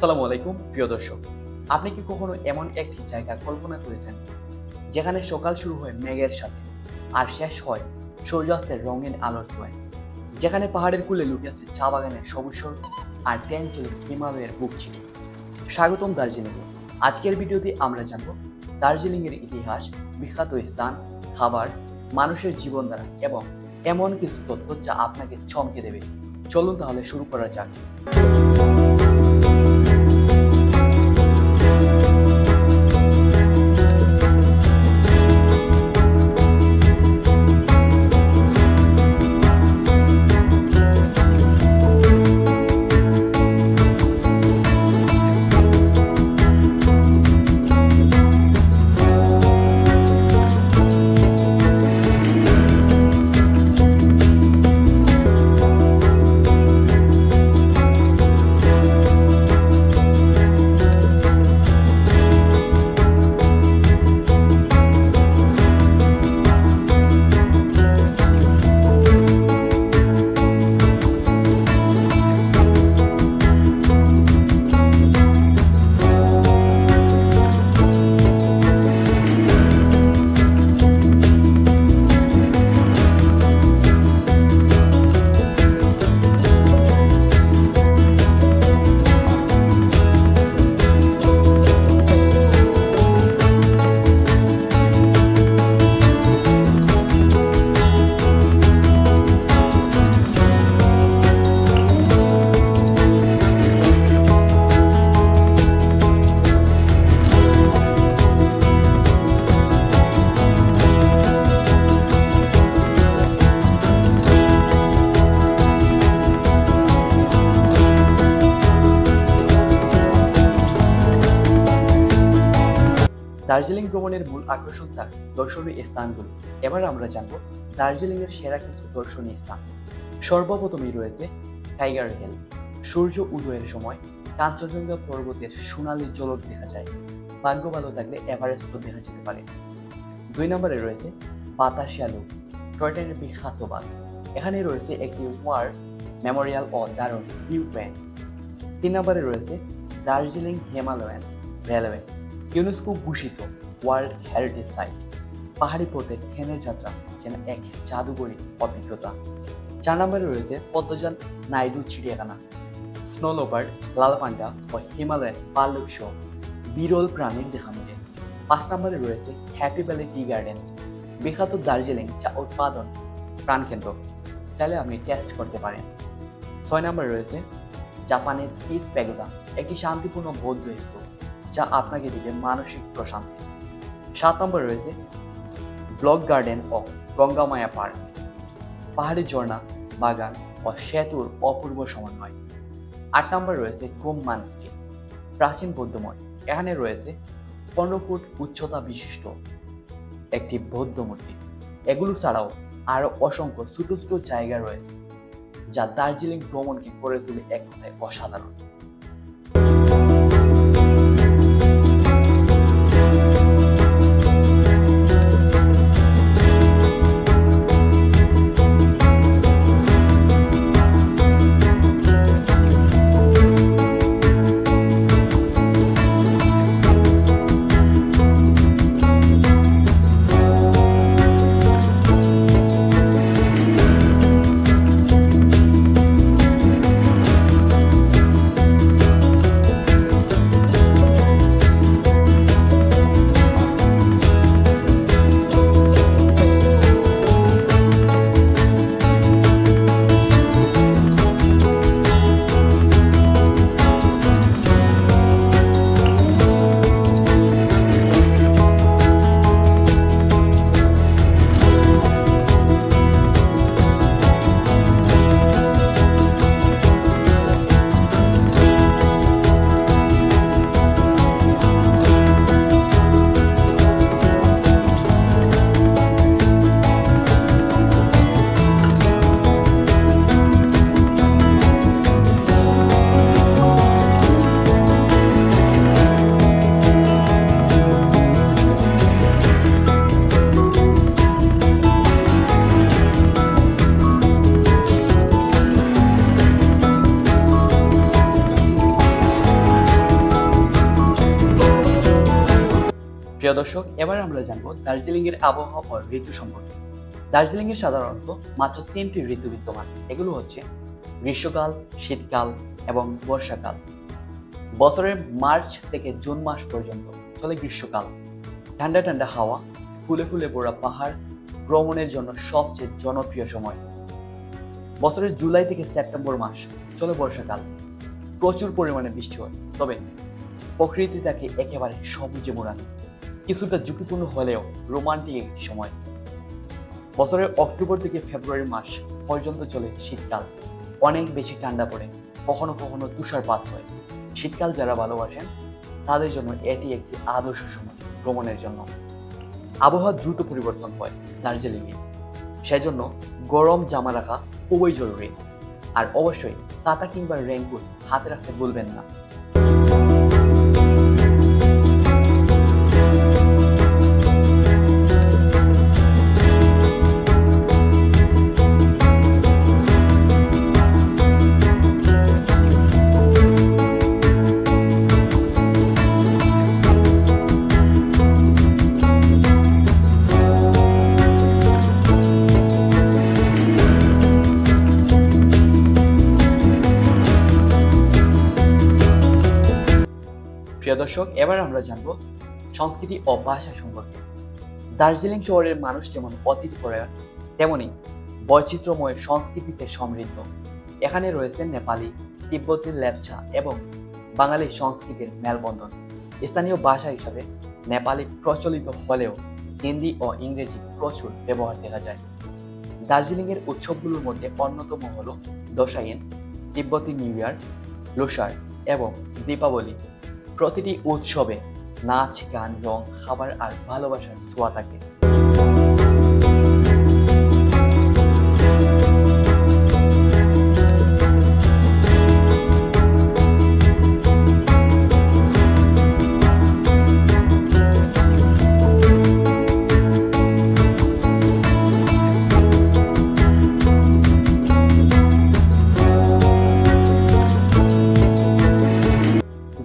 সালামু আলাইকুম, প্রিয় দর্শক। আপনি কি কখনো এমন একটি জায়গা কল্পনা করেছেন, যেখানে সকাল শুরু হয় মেঘের সাথে আর শেষ হয় সূর্যাস্তের রঙিন আলোর ছোঁয়ায়? যেখানে পাহাড়ের কুলে লুটে আছে চা বাগানের সবুজ আর ট্যান চলে হিমালয়ের বুক ছিটে স্বাগতম দার্জিলিংয়ে আজকের ভিডিওতে আমরা জানব দার্জিলিংয়ের ইতিহাস, বিখ্যাত স্থান, খাবার, মানুষের জীবনধারা এবং এমন কিছু তথ্য যা আপনাকে চমকে দেবে। চলুন তাহলে শুরু করা যাক। দার্জিলিং ভ্রমণের মূল আকর্ষণ তার দর্শনীয় স্থানগুলো। এবার আমরা জানব দার্জিলিং এর সেরা কিছু দর্শনীয় স্থান। সর্বপ্রথমেই রয়েছে টাইগার হিল। সূর্য উদয়ের সময় কাঞ্চনজঙ্ঘা পর্বতের সোনালী জলক দেখা যায়। ভাগ্য ভালো থাকলে এভারেস্টও দেখা যেতে পারে। দুই নম্বরে রয়েছে বাতাসিয়া লুপ টয়টানের বিখ্যাত বাঁধ এখানে রয়েছে একটি ওয়ার মেমোরিয়াল ও দারুণ পয়েন্ট। তিন নম্বরে রয়েছে দার্জিলিং হিমালয়ান রেলওয়ে। ইউনেস্কো ভূষিত ওয়ার্ল্ড হেরিটেজ সাইট পাহাড়ি পথে ট্রেনের যাত্রা, যেন এক জাদুকরী অভিজ্ঞতা চার নম্বরে রয়েছে পদ্মজান নাইডু চিড়িয়াখানা। স্নো লাল পান্ডা ও হিমালয়ান পাল্লুক শো বিরল প্রাণীর দেখা মিলে। পাঁচ নম্বরে রয়েছে হ্যাপি ভ্যালি টি গার্ডেন বিখ্যাত দার্জিলিং চা উৎপাদন প্রাণকেন্দ্র। চাইলে আপনি টেস্ট করতে পারেন। ছয় নম্বরে রয়েছে জাপানিজ পিস প্যাগোডা একটি শান্তিপূর্ণ বৌদ্ধ স্তূপ। যা আপনাকে দিবে মানসিক প্রশান্তি। সাত নম্বরে রয়েছে ব্লক গার্ডেন ও গঙ্গামায়া পার্ক। পাহাড়ি ঝর্ণা, বাগান ও সেতুর অপূর্ব সমন্বয়। আট নম্বরে রয়েছে গোমমানস্কি প্রাচীন বৌদ্ধময় এখানে রয়েছে পনেরো ফুট উচ্চতা বিশিষ্ট একটি বৌদ্ধ মূর্তি। এগুলো ছাড়াও আরও অসংখ্য ছোট ছোট জায়গা রয়েছে, যা দার্জিলিং ভ্রমণকে করে তুলে এক কথায় অসাধারণ। প্রিয় দর্শক, এবার আমরা জানব দার্জিলিং এর আবহাওয়া ও ঋতু সম্পর্কে। দার্জিলিং এর সাধারণত মাত্র তিনটি ঋতু বিদ্যমান। এগুলো হচ্ছে গ্রীষ্মকাল, শীতকাল এবং বর্ষাকাল। বছরের মার্চ থেকে জুন মাস পর্যন্ত চলে গ্রীষ্মকাল। ঠান্ডা ঠান্ডা হাওয়া, ফুলে ফুলে ভরা পাহাড় ভ্রমণের জন্য সবচেয়ে জনপ্রিয় সময়। বছরের জুলাই থেকে সেপ্টেম্বর মাস চলে বর্ষাকাল। প্রচুর পরিমাণে বৃষ্টি হয়। তবে প্রকৃতি তাকে একেবারে সবুজে মোড়ানো কিছুটা ঝুঁকিপূর্ণ হলেও রোমান্টিক একটি সময়। বছরের অক্টোবর থেকে ফেব্রুয়ারি মাস পর্যন্ত চলে শীতকাল। অনেক বেশি ঠান্ডা পড়ে, কখনো কখনো তুষারপাত হয়। শীতকাল যারা ভালোবাসেন, তাদের জন্য এটি একটি আদর্শ সময় ভ্রমণের জন্য। আবহাওয়া দ্রুত পরিবর্তন হয় দার্জিলিংয়ে। সেজন্য গরম জামা রাখা খুবই জরুরি। আর অবশ্যই ছাতা কিংবা রেনকোট হাতে রাখতে ভুলবেন না। দর্শক, এবার আমরা জানব সংস্কৃতি ও ভাষা সম্পর্কে। দার্জিলিং শহরের মানুষ যেমন অতীত পরায়ণ তেমনি বৈচিত্র্যময় সংস্কৃতিতে সমৃদ্ধ। এখানে রয়েছে নেপালি, তিব্বতী লেপচা এবং বাঙালি সংস্কৃতির মেলবন্ধন। স্থানীয় ভাষা হিসাবে নেপালি প্রচলিত হলেও হিন্দি ও ইংরেজি প্রচুর ব্যবহার দেখা যায়। দার্জিলিংয়ের উৎসবগুলোর মধ্যে অন্যতম হল দোসাইন, তিব্বতী নিউ ইয়ার, লোসার এবং দীপাবলি। প্রতিটি উৎসবে নাচ গান রং খাবার আর ভালোবাসার ছোঁয়া থাকে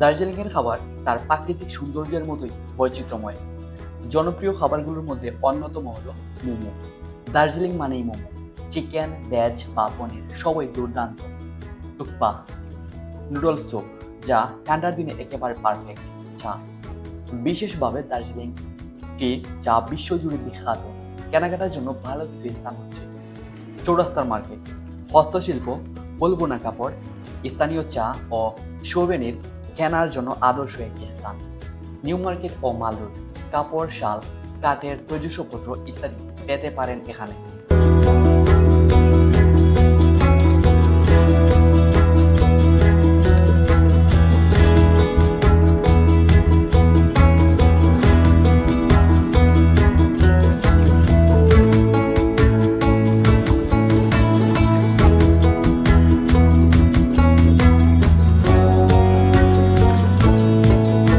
দার্জিলিংয়ের খাবার তার প্রাকৃতিক সৌন্দর্যের মতোই বৈচিত্র্যময়। জনপ্রিয় খাবারগুলোর মধ্যে অন্যতম হলো মোমো। দার্জিলিং মানেই মোমো। চিকেন, ভেজ বা পনির সবই দুর্দান্ত। টুকপা নুডল স্যুপ যা ঠান্ডার দিনে একেবারে পারফেক্ট চা বিশেষভাবে দার্জিলিং টি যা বিশ্বজুড়ে বিখ্যাত। কেনাকাটার জন্য ভালো কিছু স্থান হচ্ছে। চৌরাস্তার মার্কেট, হস্তশিল্প বলবোনা কাপড়, স্থানীয় চা ও সোভেনির কেনার জন্য আদর্শ একটি স্থান। নিউ মার্কেট ও মাল কাপড়, শাল, কাঠের তৈজসপত্র ইত্যাদি পেতে পারেন এখানে।